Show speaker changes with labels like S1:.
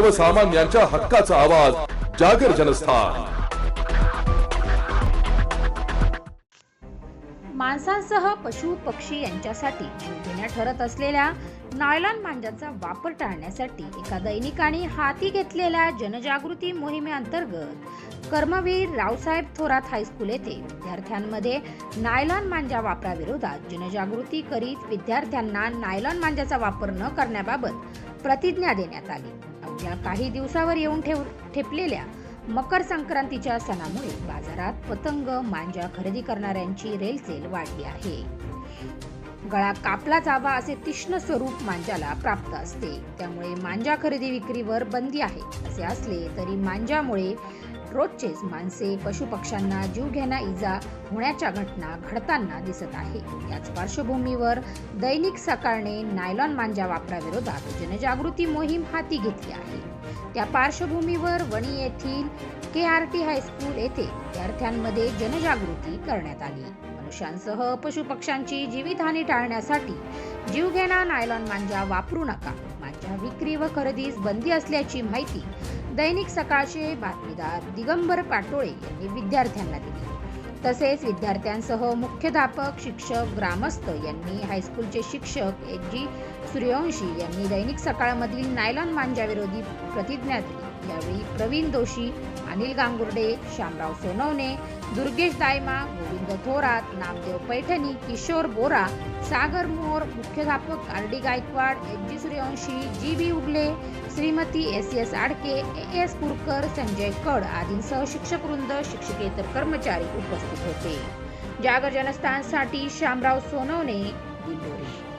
S1: सर्वसामान्यांच्या हक्काचा आवाज जागर जनस्थान.
S2: माणसांसह पशु पक्षी यांच्यासाठी जीवघेण्या ठरत असलेल्या नायलॉन मांजांचा वापर टाळण्यासाठी एका दैनिकाने हाती घेतलेल्या जनजागृती मोहिमेअंतर्गत कर्मवीर रावसाहेब थोरात हायस्कूल येथे. विद्यार्थ्यांमध्ये नायलॉन मांजा वापराविरोधात जनजागृती करीत विद्यार्थ्यांना नायलॉन मांजाचा वापर न करण्याबाबत प्रतिज्ञा देण्यात आली. अवघ्या काही दिवसावर येऊन ठेव ठेपलेल्या मकर संक्रांतीच्या सणामुळे बाजारात पतंग मांजा खरेदी करणाऱ्यांची रेलचेल वाढली आहे. गळा कापला जावा असे तीक्ष्ण स्वरूप मांजाला प्राप्त असते. त्यामुळे मांजा खरेदी विक्रीवर बंदी आहे. असे असले तरी मांजामुळे रोजचेच माणसे पशुपक्ष्यांना जीवघेणा इजा होण्याच्या घटना घडताना दिसत आहे. याच पार्श्वभूमीवर दैनिक सकाळने नायलॉन मांजा वापराविरोधात जनजागृती मोहीम हाती घेतली आहे. त्या पार्श्वभूमीवर वणी येथील के आर टी हायस्कूल येथे विद्यार्थ्यांमध्ये जनजागृती करण्यात आली. मनुष्यांसह पशुपक्ष्यांची जीवितहानी टाळण्यासाठी जीवघेणा नायलॉन मांजा वापरू नका. मांजा विक्री व खरेदीस बंदी असल्याची माहिती दैनिक सकाळचे बातमीदार दिगंबर पाटोळे यांनी विद्यार्थ्यांना दिली. तसेच विद्यार्थ्यांसह मुख्याध्यापक शिक्षक ग्रामस्थ यांनी हायस्कूलचे शिक्षक एच जी सूर्यवंशी यांनी दैनिक सकाळमधील नायलॉन मांजाविरोधी प्रतिज्ञा दिली. यावेळी प्रवीण दोषी अनिल गांगुर्डे श्यामराव सोनवणे दुर्गेश दायमा गोविंद थोरात नामदेव पैठणी किशोर बोरा सागर मोर मुख्याध्यापक R D Gaikwad H G Suryavanshi G B Ugle Shrimati S S Adke A S Kurkar Sanjay Kad आदींसह शिक्षकवृंद शिक्षकेतर कर्मचारी उपस्थित होते. जागर जनस्थानसाठी श्यामराव सोनवणे दिंडोरी